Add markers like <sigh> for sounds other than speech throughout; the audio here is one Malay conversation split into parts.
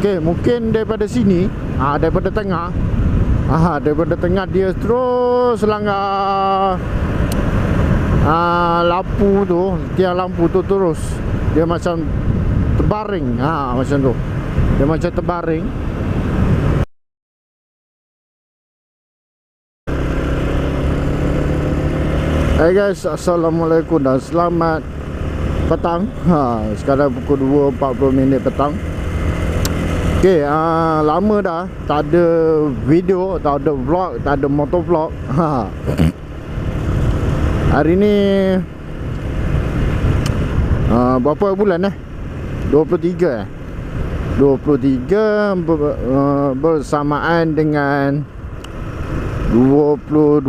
Okey, mungkin daripada sini, ah daripada tengah. Ah daripada tengah dia terus langgar ah lampu tu, tiang lampu tu terus. Dia macam terbaring. Ha macam tu. Dia macam terbaring. Hai guys, Assalamualaikum dan selamat petang ha, Sekarang pukul 2.40 minit petang Okay, uh, lama dah Tak ada video, tak ada vlog, tak ada motovlog ha. Hari ni uh, Berapa bulan eh? 23 eh? 23 ber, uh, bersamaan dengan 22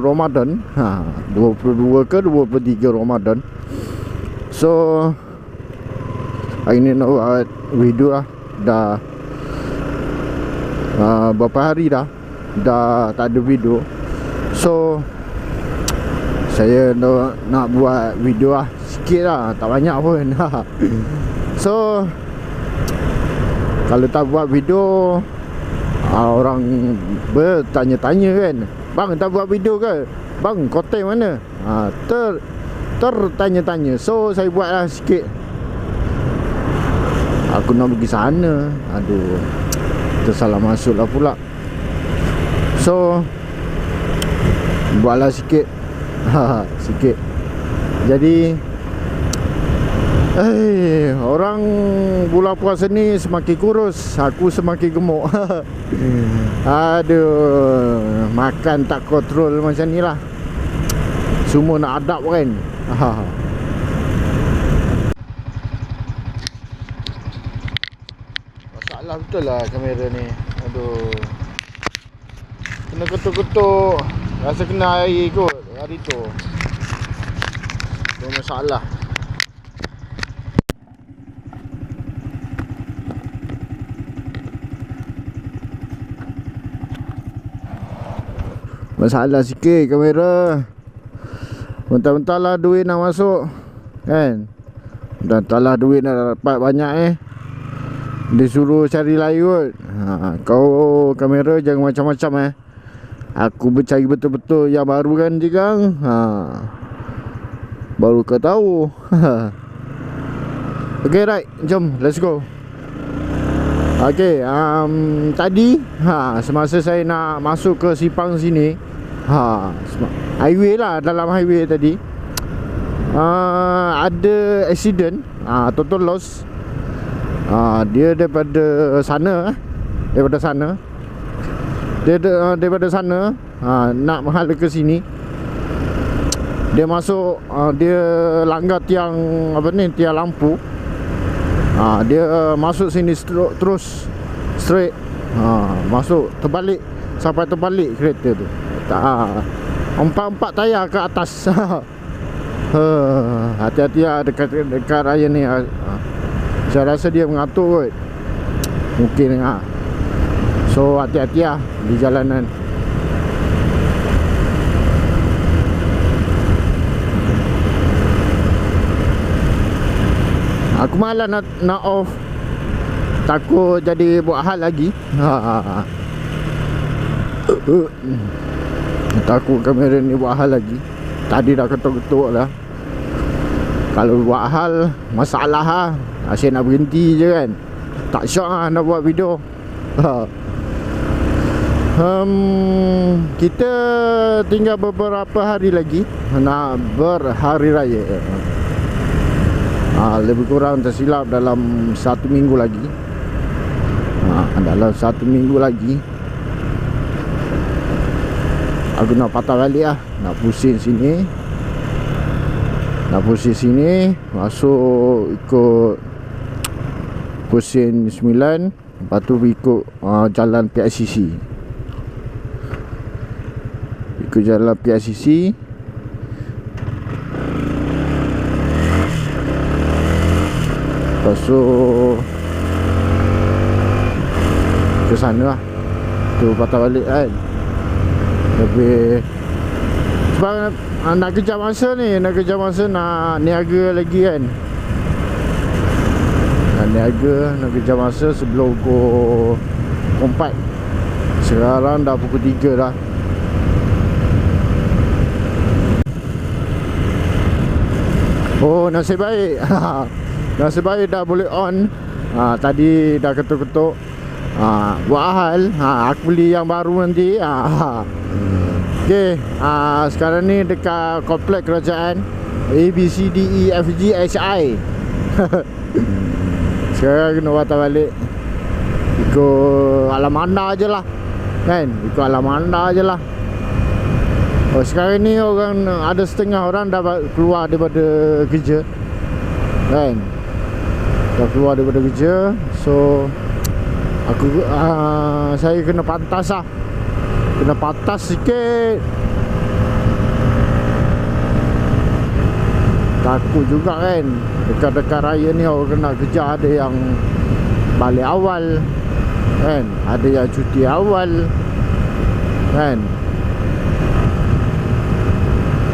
Ramadan ha, 22 ke 23 Ramadan So Hari ni nak buat video lah Dah uh, Berapa hari dah Dah tak ada video. So Saya nak, nak buat video lah Sikit lah Tak banyak pun. <laughs> So Kalau tak buat video uh, orang bertanya-tanya kan bang tak buat video ke? Bang konten mana? Ha, ter tertanya-tanya. So saya buatlah sikit aku nak pergi sana aduh tersalah masuk lah pula so buatlah sikit <laughs> sikit jadi Eh, orang bulan puasa ni semakin kurus, aku semakin gemuk. <laughs> Aduh, makan tak kontrol macam ni lah. Semua nak adab kan. <laughs> Masalah betul lah kamera ni. Aduh. Kena ketuk-ketuk. Rasa kena air kot hari tu. Itu masalah. Masalah sikit kamera Bentar-bentar lah duit nak masuk Kan Bentar-bentar lah duit nak dapat banyak eh Dia suruh cari lain kot. Ha, Kau kamera jangan macam-macam eh. Aku bercari betul-betul yang baru kan Jigang ha. Baru kau tahu. <laughs> Okay right. Jom let's go. Okay, um, tadi ha, semasa saya nak masuk ke Sipang sini ha, Highway lah, dalam highway tadi uh, Ada accident, ha, total loss ha, Dia daripada sana eh, Daripada sana. Dia uh, daripada sana ha, Nak menghala ke sini. Dia masuk, uh, dia langgar tiang Apa ni, tiang lampu. Ha, Dia uh, masuk sini stro- terus Straight. Ha, Masuk terbalik Sampai terbalik kereta tu. Empat-empat tayar ke atas. <laughs> Ha, Hati-hati lah dekat, dekat raya ni. Saya rasa dia mengatur kot. Mungkin ha. So hati-hati lah Di jalanan. Aku malah nak, nak off. Takut jadi buat hal lagi. Ha. <laughs> Takut kamera ni buat hal lagi. Tadi dah ketuk-ketuk lah Kalau buat hal Masalah lah Asyik nak berhenti je kan. Tak syok lah nak buat video. Um, Kita tinggal beberapa hari lagi Nak berhari raya. Ha, Lebih kurang tersilap dalam satu minggu lagi. Ha, Dalam satu minggu lagi Aku nak patah balik lah. Nak pusing sini Nak pusing sini Masuk ikut Pusing 9 Lepas tu ikut uh, jalan PICC Ikut jalan PICC Lepas tu Ke sana lah. Tu patah balik kan. Lebih Sebab uh, nak kejar masa ni Nak kejar masa nak niaga lagi kan? Nak Niaga nak kejar masa sebelum pukul 4 Sekarang dah pukul 3 dah. Oh nasib baik. <laughs> Nasib baik dah boleh on. Ha, Tadi dah ketuk-ketuk. Ha, Buat hal. Ha, Aku beli yang baru nanti. Ha, <laughs> Okay ha, Sekarang ni dekat komplek kerajaan A, B, C, D, E, F, G, H, I. <laughs> Sekarang kena patah balik. Ikut alam anda je lah Kan? Ikut alam anda je lah Oh sekarang ni orang Ada setengah orang dah keluar daripada kerja Kan? Dah keluar daripada kerja So Aku uh, Saya kena pantas lah Kena pantas sikit. Takut juga kan Dekat-dekat raya ni orang kena kerja Ada yang Balik awal Kan? Ada yang cuti awal Kan?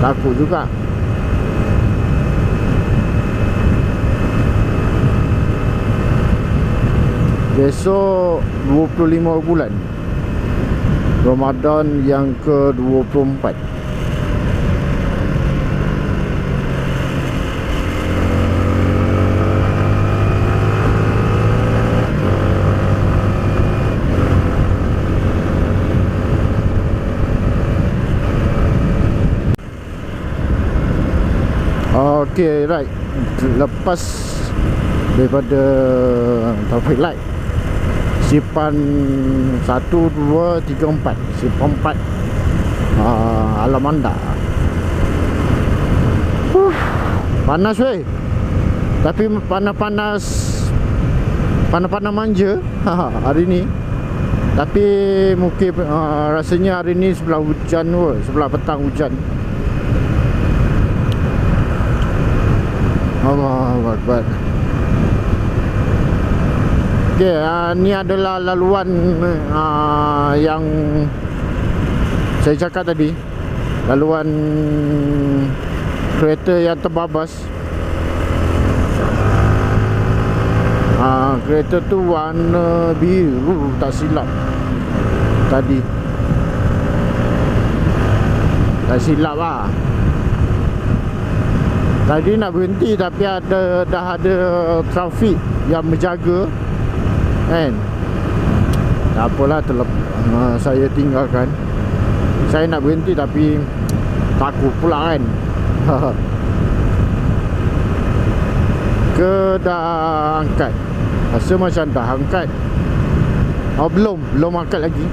Takut juga. Besok 25 bulan Ramadan yang ke-24. Okay right. Lepas Daripada Traffic light Sipan 1, 2, 3, 4 Sipan 4 uh, Alamanda huh, Panas weh. Tapi panas-panas Panas-panas manja Hari ni. Tapi mungkin uh, Rasanya hari ni sebelah hujan Sebelah petang hujan. Allah Akbar Okay, uh, ni adalah laluan uh, yang saya cakap tadi. Laluan kereta yang terbabas. Uh, Kereta tu warna biru tak silap. Tadi. Tak silap lah Tadi nak berhenti tapi ada dah ada trafik yang menjaga kan? Tak apalah terlep uh, saya tinggalkan. Saya nak berhenti tapi takut pula kan? <laughs> Ke dah angkat. Rasa macam dah angkat. Oh belum belum angkat lagi